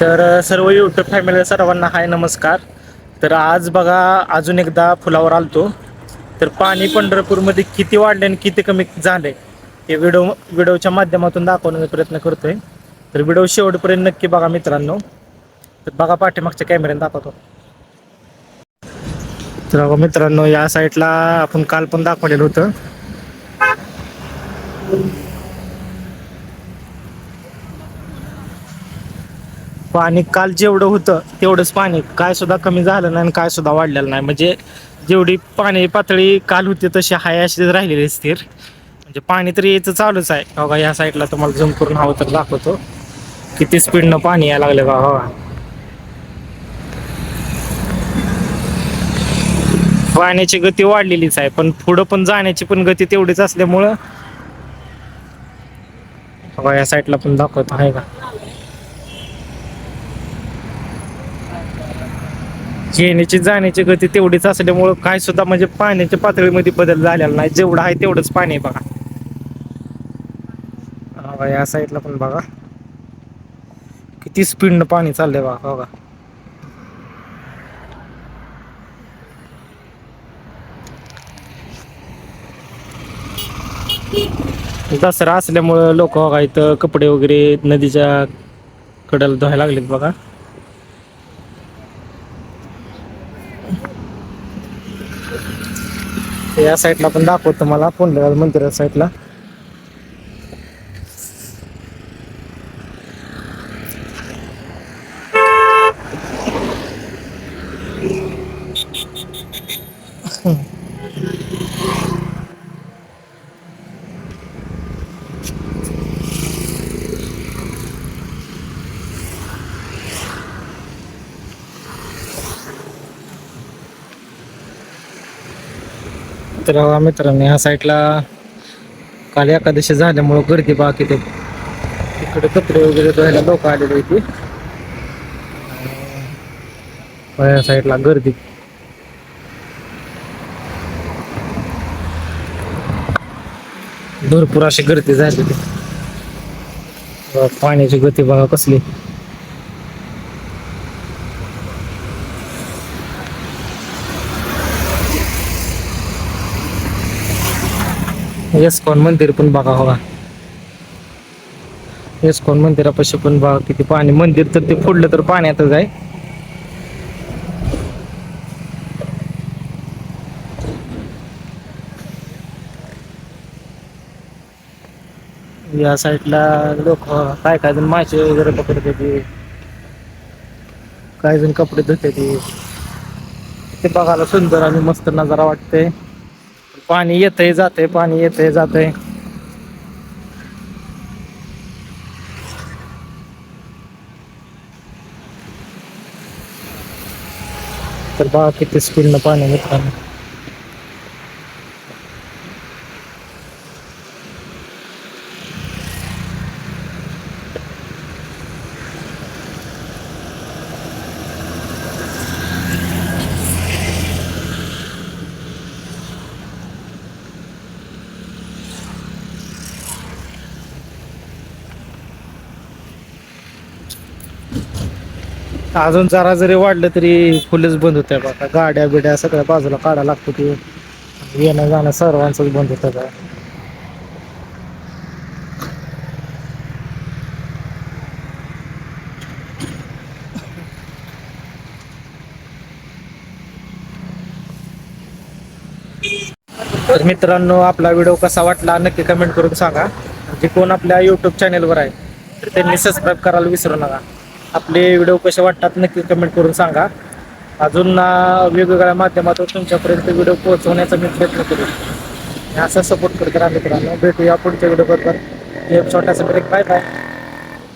तर सर्व YouTube family सर्वांना हाय नमस्कार. तर आज बघा अजून एकदा फुलावर आलतो. तर पाणी पंढरपूरमध्ये किती वाढले आणि किती कमी झाले हे व्हिडिओ व्हिडिओच्या माध्यमातून दाखवण्याचा प्रयत्न करतोय. तर व्हिडिओ शेवटपर्यंत नक्की बघा मित्रांनो. तर बघा पाठीमागच्या कॅमेऱ्याने दाखवतो. तर बघा मित्रांनो या साईडला आपण काल पण दाखवलेलं होतं. पाणी काल जेवढं होतं तेवढंच पाणी काय सुद्धा कमी झालं नाही आणि काय सुद्धा वाढलेलं नाही. म्हणजे जेवढी पाणी पातळी काल होती तशी हाय अशी राहिलेली स्थिर. म्हणजे पाणी तरी यायचं चालूच आहे. हो बघा या साईडला तुम्हाला झूम करून हवं तर दाखवतो. किती स्पीडनं पाणी यायला लागलं बघा हो. बघा पाण्याची गती वाढलेलीच आहे पण पुढं पण जाण्याची पण गती तेवढीच असल्यामुळं हो बघा या साईडला पण दाखवतो आहे का? येण्याची जाण्याची गती तेवढीच असल्यामुळं काय सुद्धा म्हणजे पाण्याच्या पातळीमध्ये बदल झालेला नाही. जेवढं आहे तेवढंच पाणी आहे बघा. या साईडला पण बघा. किती स्पीडनं पाणी चाललंय बघा बघा. दसरा असल्यामुळं लोक बघा इथं कपडे वगैरे नदीच्या कडेला धुवायला लागलेत बघा. या साईडला पण दाखवतो मला पुंडलिक मंदिरा साईडला तर बघा मित्रांनो ह्या साईडला काल एकादशी झाल्यामुळं गर्दी बाकी ते इकडे कपडे वगैरे धुवायला लोक आलेले होते या साईडला गर्दी. भरपूर अशी गर्दी झालेली. पाण्याची गती बघा कसली. येस्कॉन मंदिर पण बघा हो. येस्कॉन मंदिरापाशी पण बघा किती पाणी. मंदिर तर ते फोडलं तर पाण्यातच आहे या साईडला लोक काय काय जण मासे वगैरे पकडते ते काय जण कपडे धुते ते बघायला सुंदर आणि मस्त नजारा वाटते पाणी येतंय जातंय पाणी येतंय जातंय. तर बा किती स्पीडनं पाणी मित्रांनो अजून जरा जरी वाढलं तरी फुलच बंद होत आहे बघा गाड्या बिड्या सगळ्या बाजूला काढा लागतो ते. येणं जाणं सर्वांचंच बंद होतं का तर मित्रांनो आपला व्हिडिओ कसा वाटला नक्की कमेंट करून सांगा. जे कोण आपल्या युट्यूब चॅनेलवर आहे तर त्यांनी सबस्क्राईब करायला विसरू नका. आपले व्हिडिओ कसे वाटतात नक्की कमेंट करून सांगा. अजून वेगवेगळ्या माध्यमातून तुमच्यापर्यंत व्हिडिओ पोहोचवण्याचा मी प्रयत्न करू असा सपोर्ट करत राहा मित्रांनो. भेटूया पुढच्या व्हिडिओ बरोबर. एक छोटासा ब्रेक. Bye bye